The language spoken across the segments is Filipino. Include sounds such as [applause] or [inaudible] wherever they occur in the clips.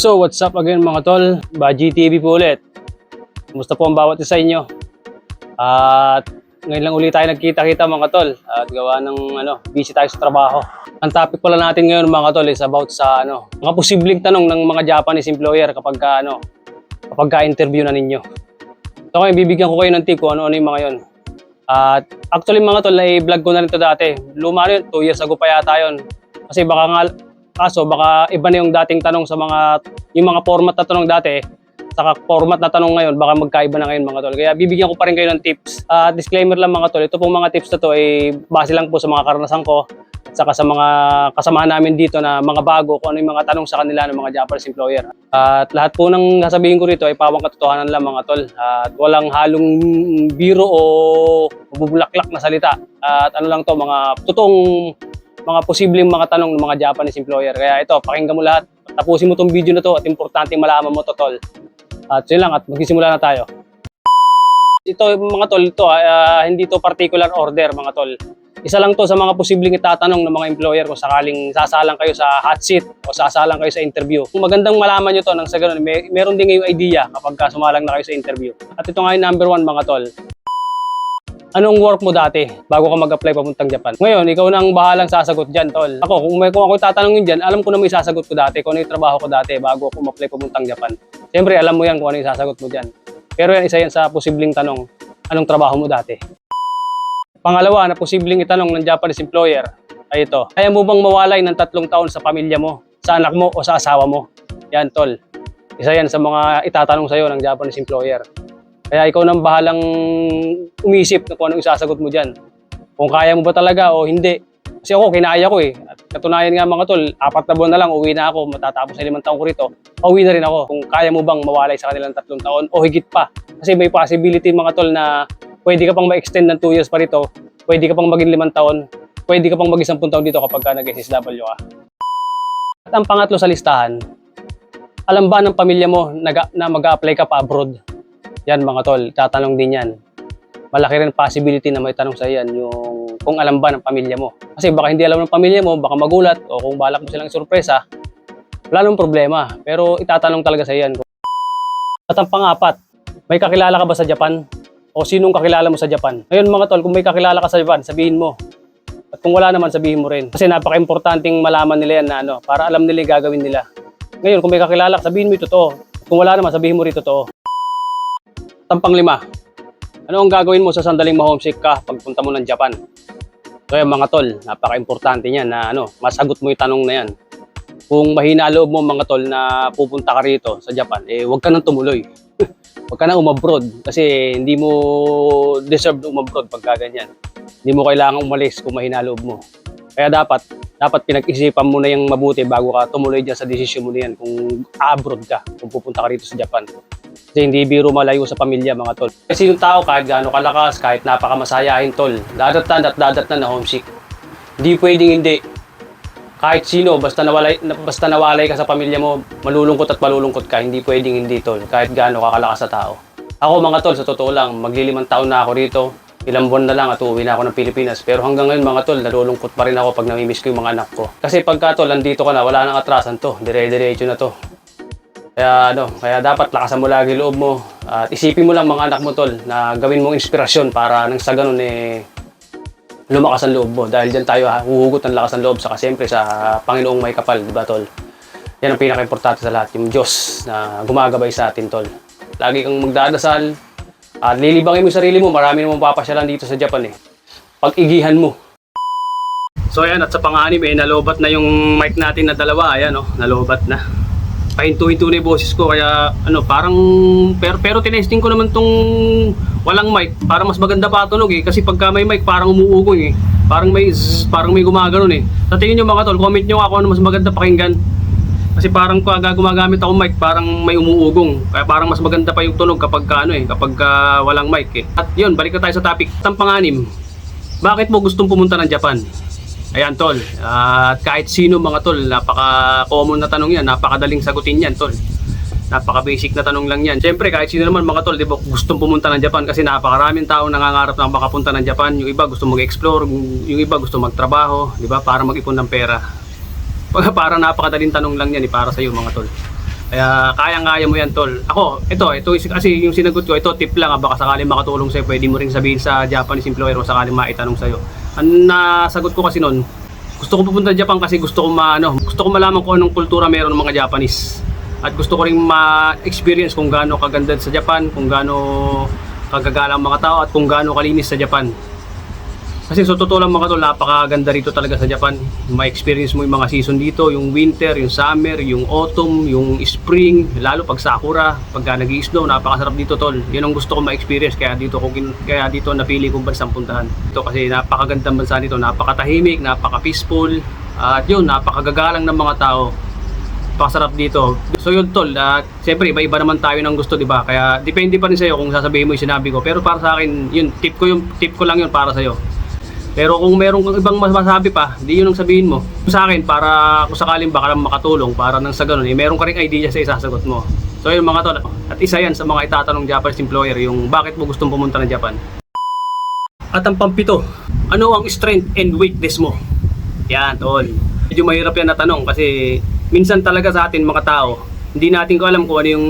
So, what's up again mga tol? Baji TV po ulit. Kumusta po ang bawat isa inyo? At ngayon lang ulit tayo nagkita-kita mga tol. At gawa ng ano, busy tayo sa trabaho. Ang topic pala natin ngayon mga tol is about sa ano, mga posibleng tanong ng mga Japanese employer kapag ka, ano, kapag ka-interview na ninyo. So ngayon, bibigyan ko kayo ng tip kung ano-ano yung mga yon. At actually mga tol, na-vlog ko na rin to dati. Luma yun, 2 years ago pa yata yun. Kasi baka nga, kaso baka iba na yung dating tanong sa mga, yung mga format na tanong dati, saka format na tanong ngayon, baka magkaiba na ngayon mga tol. Kaya bibigyan ko pa rin kayo ng tips. At disclaimer lang mga tol, ito pong mga tips na to ay base lang po sa mga karanasan ko at saka sa mga kasamahan namin dito na mga bago, kung ano yung mga tanong sa kanila ng mga Japanese employer. At lahat po ng sasabihin ko rito ay pawang katotohanan lang mga tol. At walang halong biro o bubulaklak na salita. At ano lang to, mga totoong mga posibleng mga tanong ng mga Japanese employer. Kaya ito, pakinggan mo lahat. Tapusin mo tong video na to at importante malaman mo to tol. At yun lang, at magsisimula na tayo. Ito mga tol, ito, ah, hindi to particular order mga tol. Isa lang to sa mga posibleng itatanong ng mga employer kung sakaling sasalang kayo sa hot seat o sasalang kayo sa interview. Kung magandang malaman nyo to nang sa ganun, may, meron din ngayong idea kapag ka sumalang na kayo sa interview. At ito nga yung number one mga tol. Anong work mo dati bago ka mag-apply papuntang Japan? Ngayon, ikaw nang bahalang sasagot dyan, tol. Ako, kung, may, kung ako tatanungin dyan, alam ko na may sasagot ko dati, kung ano yung trabaho ko dati bago ako ma-apply papuntang Japan. Siyempre, alam mo yan kung ano yung sasagot mo dyan. Pero yan, isa yan sa posibleng tanong, anong trabaho mo dati? Pangalawa na posibleng itanong ng Japanese employer ay ito. Kaya mo bang mawalay ng tatlong taon sa pamilya mo, sa anak mo o sa asawa mo? Yan, tol. Isa yan sa mga itatanong sa'yo ng Japanese employer. Kaya ikaw nang bahalang umisip na kung anong isasagot mo dyan. Kung kaya mo ba talaga o hindi. Kasi ako, kinaya ko eh. At katunayan nga mga tol, apat na buwan na lang, uwi na ako, matatapos sa limang taon ko rito. Pauwi na rin ako kung kaya mo bang mawalay sa kanilang tatlong taon o higit pa. Kasi may possibility mga tol na pwede ka pang ma-extend ng 2 years pa rito, pwede ka pang maging limang taon, pwede ka pang mag-isang taon dito kapag ka nag-SSW ka. At ang pangatlo sa listahan, alam ba ng pamilya mo nag- na mag-apply ka pa abroad? Yan mga tol, tatanong din yan. Malaki rin possibility na may tanong sa yan yung kung alam ba ng pamilya mo. Kasi baka hindi alam ng pamilya mo, baka magulat o kung balak mo silang sorpresa, wala nang problema. Pero itatanong talaga sa yan. At ang pangapat, may kakilala ka ba sa Japan? O sinong kakilala mo sa Japan? Ngayon mga tol, kung may kakilala ka sa Japan, sabihin mo. At kung wala naman, sabihin mo rin. Kasi napaka-importanting malaman nila yan na ano, para alam nila yung gagawin nila. Ngayon, kung may kakilala ka, sabihin mo yung totoo. Kung wala naman, sabihin mo rin totoo. Tampang lima. Ano ang gagawin mo sa sandaling ma-homesick ka pagpunta mo ng Japan? So yan mga tol, napaka-importante niyan na ano, masagot mo yung tanong na yan. Kung mahina loob mo mga tol na pupunta ka rito sa Japan, eh huwag ka nang tumuloy. [laughs] huwag ka nang umabroad kasi hindi mo deserve na umabroad pagka ganyan. Hindi mo kailangan umalis kung mahina loob mo. Kaya dapat, dapat pinag-isipan mo na yung mabuti bago ka tumuloy dyan sa desisyon mo na yan kung abroad ka, kung pupunta ka rito sa Japan. Kasi hindi biro malayo sa pamilya mga tol. Kasi yung tao kahit gaano kalakas, kahit napakamasayahin tol, dadatan at dadatan na homesick. Hindi pwedeng hindi. Kahit sino, basta nawalay, na- basta nawalay ka sa pamilya mo, malulungkot at malulungkot ka, hindi pwedeng hindi tol, kahit gaano kakalakas sa tao. Ako mga tol, sa totoo lang, maglilimang taon na ako rito, ilang buwan na lang at uuwi na ako ng Pilipinas. Pero hanggang ngayon mga tol, nalulungkot pa rin ako pag namimiss ko yung mga anak ko. Kasi pagka tol, andito ka na, wala nang atrasan to, dire-diretso na to. Kaya ano, kaya dapat lakasan mo lagi loob mo at isipin mo lang mga anak mo tol na gawin mong inspirasyon para nang sa ganun eh lumakas ang loob mo dahil diyan tayo huhugot ng lakas ng loob saka siyempre sa Panginoong may kapal, di ba tol? Yan ang pinaka-importante sa lahat, yung Diyos na gumagabay sa atin tol. Lagi kang magdadasal at lilibangin mo yung sarili mo, marami namang papasyalan dito sa Japan eh. Pag-igihan mo. So ayan, at sa panganib eh, nalobat na yung mic natin na dalawa, ayan oh, nalobat na pahinto-hinto na yung boses ko kaya ano parang pero, pero tinesting ko naman tong walang mic. Para mas maganda pa tunog eh. Kasi pagka may mic parang umuugong eh. Parang may zzz, parang may gumagano'n eh. Sa tingin nyo mga tol comment nyo ako ano mas maganda pakinggan. Kasi parang pag gumagamit ako mic parang may umuugong. Kaya parang mas maganda pa yung tunog kapag ka, ano eh kapag ka walang mic eh. At yun balik na tayo sa topic. Ang panganim bakit mo gustong pumunta ng Japan Ayan tol, at kahit sino mga tol, napaka-common na tanong yan, napakadaling sagutin yan tol. Napaka-basic na tanong lang yan. Siyempre kahit sino naman mga tol, di ba, gustong pumunta ng Japan kasi napakaraming tao nangangarap na makapunta ng Japan. Yung iba gusto mag-explore, yung iba gusto magtrabaho, di ba, para mag-ipon ng pera. [laughs] Para napakadaling tanong lang yan eh, para sa iyo mga tol. Kaya kayang-kaya mo yan, tol. Ako, ito, ito kasi yung sinagot ko, ito tip lang, ah, baka sakaling makatulong sa'yo, pwede mo rin sabihin sa Japanese employer o sakaling maitanong sa'yo. Ang nasagot ko kasi noon, gusto ko pupunta Japan kasi gusto ko maano, gusto ko malaman kung anong kultura meron ng mga Japanese. At gusto ko rin ma-experience kung gaano kaganda sa Japan, kung gaano kagagala ang mga tao at kung gaano kalinis sa Japan. Kasi sa totoo lang mga tol, napakaganda rito talaga sa Japan. Ma-experience mo yung mga season dito, yung winter, yung summer, yung autumn, yung spring, lalo pag sakura, pagka nag snow napakasarap dito tol. Yun ang gusto ko ma-experience kaya dito ko kaya dito napili kong bansang puntahan. Ito kasi napakagandang bansa nito, napakatahimik, napaka-peaceful, at yun, napakagagalang ng mga tao. Napakasarap dito. So yun tol, uh, siyempre iba-iba naman tayo ng gusto, di ba? Kaya depende pa rin sa'yo kung sasabihin mo yung sinabi ko. Pero para sa akin, yun, tip ko yung tip ko lang yun para sa'yo. Pero kung meron kang ibang mas masabi pa, di yun ang sabihin mo. Sa akin, para kung sakaling baka lang makatulong, para nang sa ganun, eh, meron ka rin idea sa isasagot mo. So yun mga tol, at isa yan sa mga itatanong Japanese employer, yung bakit mo gustong pumunta ng Japan. At ang pampito, ano ang strength and weakness mo? Yan, tol. Medyo mahirap yan na tanong kasi minsan talaga sa atin mga tao, hindi natin ko alam kung ano yung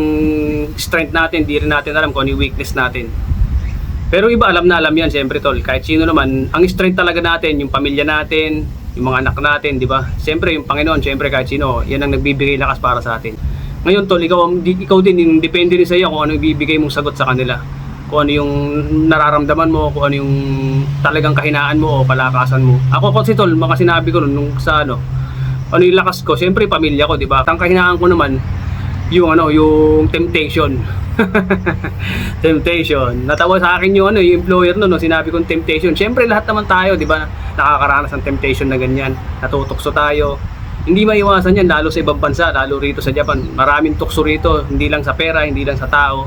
strength natin, hindi rin natin alam kung ano yung weakness natin. Pero iba alam na alam yan siyempre tol. Kahit sino naman, ang strength talaga natin, yung pamilya natin, yung mga anak natin, di ba? Siyempre yung Panginoon, siyempre kahit sino, yan ang nagbibigay lakas para sa atin. Ngayon tol, ikaw, ikaw din, depende rin sa iyo kung ano yung bibigay mong sagot sa kanila. Kung ano yung nararamdaman mo, kung ano yung talagang kahinaan mo o palakasan mo. Ako kasi tol, mga sinabi ko nun, nung sa ano, ano yung lakas ko, siyempre pamilya ko, di ba? Ang kahinaan ko naman, yung ano, yung temptation. [laughs] temptation. Natawa sa akin yung ano, yung employer no, no sinabi kong temptation. Siyempre lahat naman tayo, 'di ba? Nakakaranas ng temptation na ganyan. Natutokso tayo. Hindi maiwasan yan lalo sa ibang bansa, lalo rito sa Japan. Maraming tukso rito, hindi lang sa pera, hindi lang sa tao.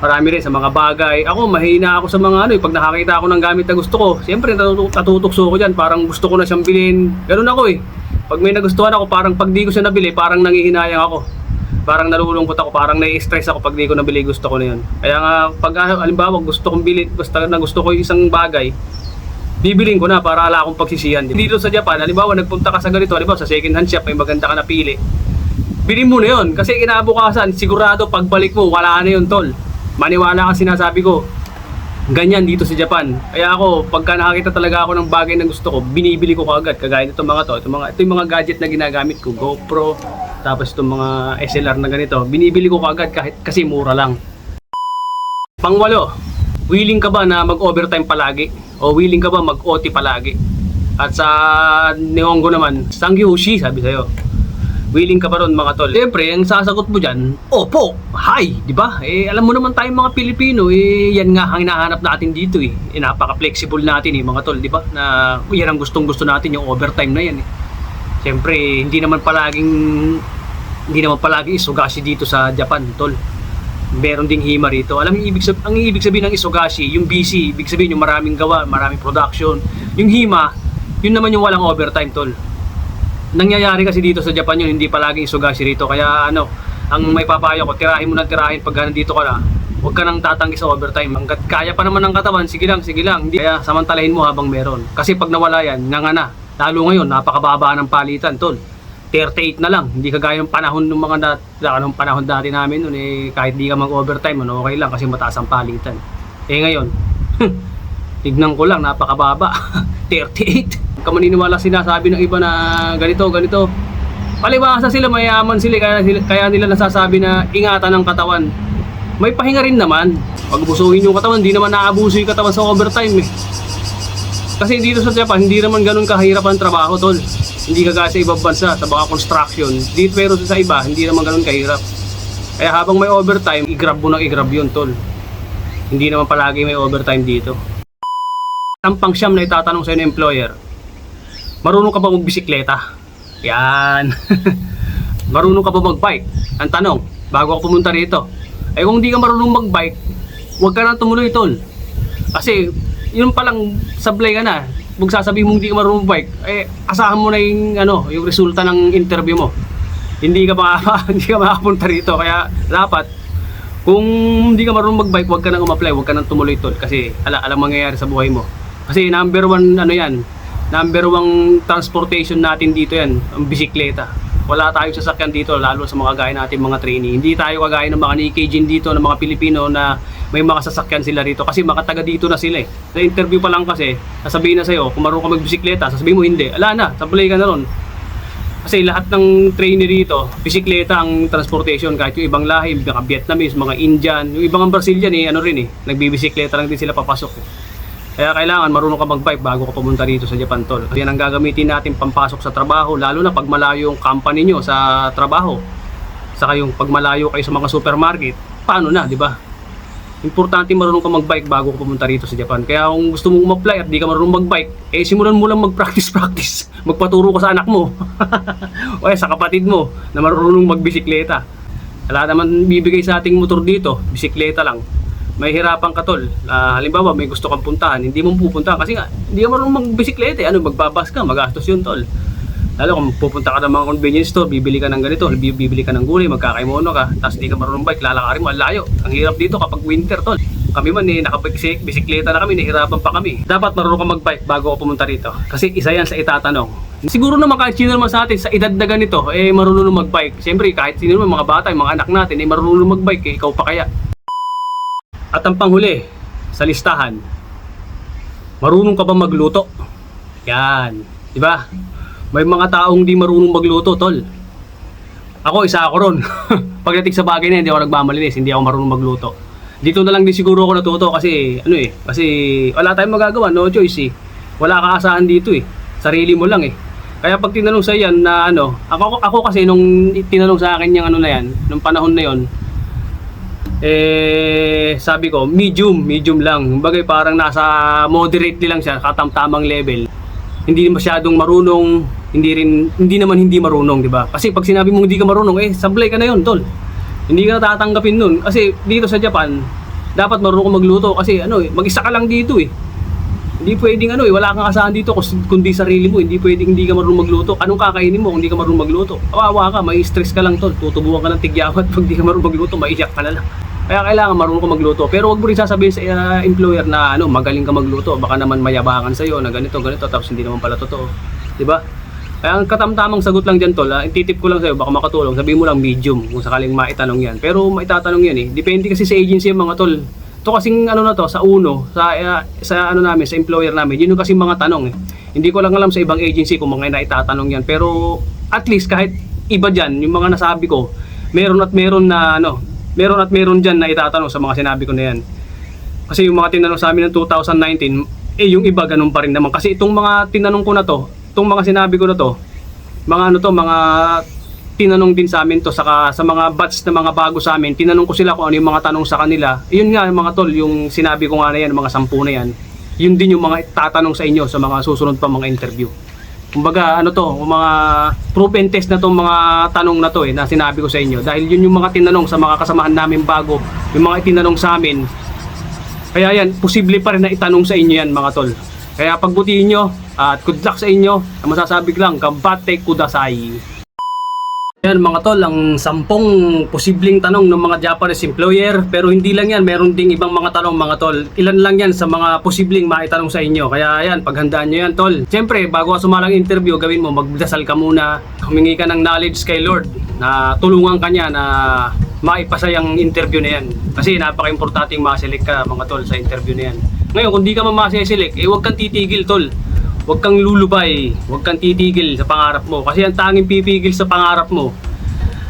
Marami rin sa mga bagay. Ako, mahina ako sa mga ano, eh, pag nakakita ako ng gamit na gusto ko, siyempre natutokso ko dyan, parang gusto ko na siyang bilhin. Ganun ako eh. Pag may nagustuhan ako, parang pag di ko siya nabili, parang nangihinayang ako parang nalulungkot ako, parang nai-stress ako pag di ko nabili gusto ko na yun. Kaya nga, pag halimbawa gusto kong bilhin, basta na gusto ko yung isang bagay, bibilin ko na para ala akong pagsisihan. Dito sa Japan, halimbawa nagpunta ka sa ganito, halimbawa sa second hand shop, may maganda ka napili. Bilhin mo na yun, kasi kinabukasan, sigurado pagbalik mo, wala na yun tol. Maniwala ka sinasabi ko. Ganyan dito sa Japan. Kaya ako, pagka nakakita talaga ako ng bagay na gusto ko, binibili ko kaagad. Kagaya nito mga to, ito mga, ito yung mga gadget na ginagamit ko, GoPro, tapos itong mga SLR na ganito, binibili ko kaagad kahit kasi mura lang. Pangwalo, willing ka ba na mag-overtime palagi? O willing ka ba mag-OT palagi? At sa Nihongo naman, Sangyushi, sabi sa'yo. Willing ka ba ron mga tol? Siyempre, ang sasagot mo dyan, Opo, hi, di ba? Eh, alam mo naman tayong mga Pilipino, eh, yan nga ang hinahanap natin dito eh. eh napaka-flexible natin eh, mga tol, di ba? Na yan ang gustong gusto natin, yung overtime na yan eh. Siyempre, hindi naman palaging hindi naman palagi isugashi dito sa Japan, tol. Meron ding hima rito. Alam yung ibig sabihin, ang ibig sabihin ng isugashi, yung busy, ibig sabihin yung maraming gawa, maraming production. Yung hima, yun naman yung walang overtime, tol. Nangyayari kasi dito sa Japan yun, hindi palaging isugashi rito. Kaya ano, ang may papayo ko, tirahin mo na tirahin pag nandito ka na. Huwag ka nang tatanggi sa overtime. Hanggat kaya pa naman ng katawan, sige lang, sige lang. Hindi, kaya samantalahin mo habang meron. Kasi pag nawala yan, nga nga na. Lalo ngayon, napakababa ng palitan, tol. 38 na lang. Hindi kagaya ng panahon ng mga dat anong panahon dati namin noon eh kahit di ka mag-overtime ano okay lang kasi mataas ang palitan. Eh ngayon, [laughs] tignan ko lang napakababa. [laughs] 38. Ka maniniwala sinasabi ng iba na ganito, ganito. Palibasa sila mayaman sila kaya, kaya nila nasasabi na ingatan ng katawan. May pahinga rin naman. Pag busuhin yung katawan, hindi naman naabuso yung katawan sa overtime eh. Kasi dito sa Japan, hindi naman ganun kahirap ang trabaho, tol. Hindi kagaya sa ibang bansa, sa mga construction. Dito pero sa iba, hindi naman ganun kahirap. Kaya habang may overtime, i-grab mo nang i-grab yun, tol. Hindi naman palagi may overtime dito. Ang pangsyam na itatanong sa'yo ng employer, marunong ka ba magbisikleta? Yan. [laughs] marunong ka ba magbike? Ang tanong, bago ako pumunta rito. Ay kung hindi ka marunong magbike, huwag ka nang tumuloy, tol. Kasi yun palang sablay ka na. Kung sasabihin mong hindi ka marunong bike, eh asahan mo na yung ano, yung resulta ng interview mo. Hindi ka makaka, [laughs] hindi ka makapunta rito kaya dapat kung hindi ka marunong magbike, huwag ka nang umapply, huwag ka nang tumuloy tol kasi ala alam mangyayari sa buhay mo. Kasi number one ano yan, number one transportation natin dito yan, ang bisikleta. Wala tayong sasakyan dito, lalo sa mga gaya natin mga trainee. Hindi tayo kagaya ng mga Nikkei dito, ng mga Pilipino na may mga sasakyan sila rito kasi mga taga dito na sila eh. Sa interview pa lang kasi, sasabihin na sa'yo, kung marunong ka magbisikleta, sasabihin mo hindi. Ala na, sablay ka na ron. Kasi lahat ng trainer dito, bisikleta ang transportation kahit yung ibang lahi, mga Vietnamese, mga Indian, yung ibang Brazilian eh, ano rin eh, nagbibisikleta lang din sila papasok eh. Kaya kailangan marunong ka mag-bike bago ka pumunta dito sa Japan Tol. Yan ang gagamitin natin pampasok sa trabaho, lalo na pag malayo yung company nyo sa trabaho. Saka yung pag malayo kayo sa mga supermarket, paano na, di ba? Importante marunong ka mag-bike bago ka pumunta rito sa Japan. Kaya kung gusto mong umapply at di ka marunong mag-bike, eh simulan mo lang mag-practice-practice. [laughs] Magpaturo ka sa anak mo. [laughs] o eh, sa kapatid mo na marunong magbisikleta. Wala naman bibigay sa ating motor dito, bisikleta lang. May hirapan ka tol. Ah, halimbawa, may gusto kang puntahan, hindi mo pupuntahan kasi nga, hindi ka marunong magbisikleta. eh. Ano, magbabas ka, magastos yun tol. Lalo kung pupunta ka ng mga convenience store, bibili ka ng ganito, bi- bibili ka ng gulay, magkakaimono ka, tapos di ka marunong bike, lalakarin mo, ang layo. Ang hirap dito kapag winter, tol. Kami man eh, nakabisikleta na kami, nahirapan pa kami. Dapat marunong ka mag-bike bago ka pumunta rito. Kasi isa yan sa itatanong. Siguro naman kahit sino naman sa atin, sa edad na ganito, eh marunong mag-bike. Siyempre, kahit sino naman, mga bata, mga anak natin, eh marunong mag-bike, eh, ikaw pa kaya. At ang panghuli, sa listahan, marunong ka ba magluto? Yan, di ba? May mga taong di marunong magluto, tol. Ako, isa ako ron. [laughs] Pagdating sa bagay na, hindi ako nagmamalinis, hindi ako marunong magluto. Dito na lang din siguro ako natuto kasi, ano eh, kasi wala tayong magagawa, no choice eh. Wala kaasahan dito eh. Sarili mo lang eh. Kaya pag tinanong sa yan na ano, ako, ako kasi nung tinanong sa akin yung ano na yan, nung panahon na yon, eh sabi ko medium medium lang. Bagay parang nasa moderately lang siya katamtamang level. Hindi masyadong marunong hindi rin hindi naman hindi marunong di ba? Kasi pag sinabi mong hindi ka marunong eh sablay ka na yon tol. Hindi ka natatanggapin nun. Kasi dito sa Japan dapat marunong magluto kasi ano eh mag-isa ka lang dito eh hindi pwedeng ano eh wala kang asahan dito kundi sarili mo hindi pwedeng hindi ka marunong magluto anong kakainin mo kung hindi ka marunong magluto kawawa ka may stress ka lang tol tutubuhan ka ng tigyawat [laughs] pag hindi ka marunong magluto maiyak ka na lang kaya kailangan marunong ka magluto. Pero wag mo rin sasabihin sa uh, employer na ano, magaling ka magluto. Baka naman mayabangan sa iyo na ganito, ganito tapos hindi naman pala totoo. ba? Kaya ang katamtamang sagot lang diyan tol, ah, ititip ko lang sa iyo baka makatulong. Sabihin mo lang medium kung sakaling maitanong 'yan. Pero maitatanong 'yan eh. Depende kasi sa agency yung mga tol. To kasing ano na to sa uno, sa ah, sa ano namin, sa employer namin. Yun yung kasi mga tanong eh. Hindi ko lang alam sa ibang agency kung mga naitatanong 'yan. Pero at least kahit iba diyan, yung mga nasabi ko, meron at meron na ano, meron at meron dyan na itatanong sa mga sinabi ko na yan. Kasi yung mga tinanong sa amin ng 2019, eh yung iba ganun pa rin naman. Kasi itong mga tinanong ko na to, itong mga sinabi ko na to, mga ano to, mga tinanong din sa amin to saka sa mga batch na mga bago sa amin, tinanong ko sila kung ano yung mga tanong sa kanila. Yun nga mga tol, yung sinabi ko nga na yan, mga sampu na yan. Yun din yung mga tatanong sa inyo sa mga susunod pa mga interview. Kumbaga, ano to, mga proof and test na tong mga tanong na to eh, na sinabi ko sa inyo. Dahil yun yung mga tinanong sa mga kasamahan namin bago, yung mga itinanong sa amin. Kaya yan, posible pa rin na itanong sa inyo yan mga tol. Kaya pagbutihin nyo, at good luck sa inyo. Ang masasabi ko lang, kabate kudasai. Yan mga tol, ang sampung posibleng tanong ng mga Japanese employer pero hindi lang yan, meron ding ibang mga tanong mga tol. Ilan lang yan sa mga posibleng maitanong sa inyo. Kaya yan, paghandaan nyo yan tol. Siyempre, bago ka sumalang interview, gawin mo, magdasal ka muna. Humingi ka ng knowledge kay Lord na tulungan ka niya na maipasa yung interview na yan. Kasi napaka-importante maselect ka mga tol sa interview na yan. Ngayon, kung di ka mamaselect, eh huwag kang titigil tol. Huwag kang lulubay, huwag kang titigil sa pangarap mo. Kasi ang tanging pipigil sa pangarap mo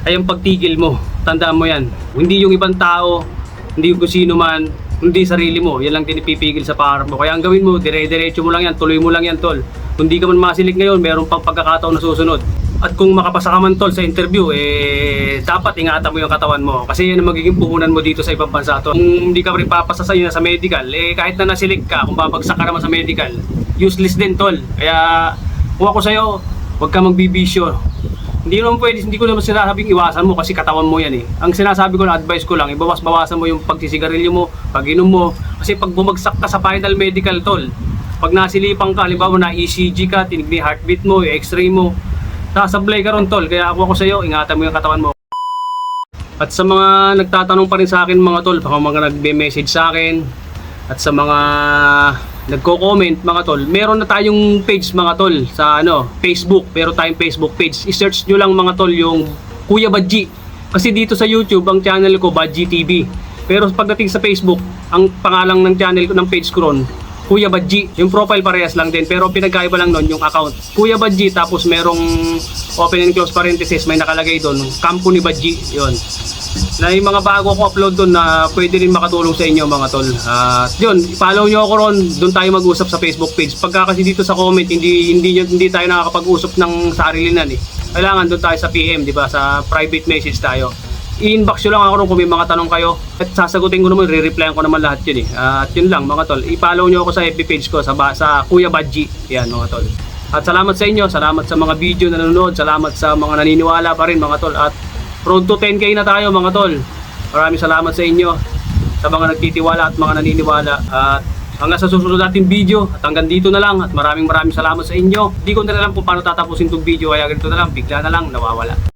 ay ang pagtigil mo. Tandaan mo yan. Hindi yung ibang tao, hindi yung sino man, hindi sarili mo. Yan lang din ipipigil sa pangarap mo. Kaya ang gawin mo, dire-diretso mo lang yan, tuloy mo lang yan, tol. Kung di ka man masilik ngayon, meron pang pagkakataon na susunod. At kung makapasa ka man tol sa interview, eh dapat ingatan mo yung katawan mo. Kasi yan ang magiging puhunan mo dito sa ibang bansa tol. Kung hindi ka rin papasa sa sa medical, eh kahit na nasilik ka, kung babagsak ka naman sa medical, useless din tol. Kaya kung ako sa'yo, huwag ka magbibisyo. Hindi naman pwede, hindi ko naman sinasabing iwasan mo kasi katawan mo yan eh. Ang sinasabi ko na advice ko lang, ibawas-bawasan mo yung pagsisigarilyo mo, pag-inom mo. Kasi pag bumagsak ka sa final medical tol, pag nasilipan ka, halimbawa na ECG ka, tinig ni heartbeat mo, x-ray mo, sasablay ka ron tol. Kaya ako ako sa'yo, ingatan mo yung katawan mo. At sa mga nagtatanong pa rin sa akin mga tol, baka mga nagbe-message sa akin, at sa mga nagko-comment mga tol. Meron na tayong page mga tol sa ano, Facebook. Meron tayong Facebook page. I-search nyo lang mga tol yung Kuya Badji. Kasi dito sa YouTube, ang channel ko Badji TV. Pero pagdating sa Facebook, ang pangalan ng channel ko ng page ko ron, Kuya Badji. Yung profile parehas lang din pero pinagkaiba lang nun yung account. Kuya Badji tapos merong open and close parenthesis may nakalagay doon kampo ni Badji. Yun. Na yung mga bago ko upload doon na pwede rin makatulong sa inyo mga tol. At yun, follow nyo ako ron. Doon tayo mag-usap sa Facebook page. Pagka kasi dito sa comment, hindi hindi hindi tayo nakakapag-usap ng sarilinan eh. Kailangan doon tayo sa PM, di ba? Sa private message tayo i-inbox nyo lang ako kung may mga tanong kayo at sasagutin ko naman, re-replyan ko naman lahat yun eh. Ah, at yun lang mga tol, i-follow nyo ako sa FB page ko sa, sa Kuya Badji. Yan mga tol. At salamat sa inyo, salamat sa mga video na nanonood, salamat sa mga naniniwala pa rin mga tol. At road to 10k na tayo mga tol. Maraming salamat sa inyo sa mga nagtitiwala at mga naniniwala. At hanggang sa susunod nating video at hanggang dito na lang at maraming maraming salamat sa inyo. Hindi ko na alam kung paano tatapusin itong video kaya ganito na lang, bigla na lang nawawala.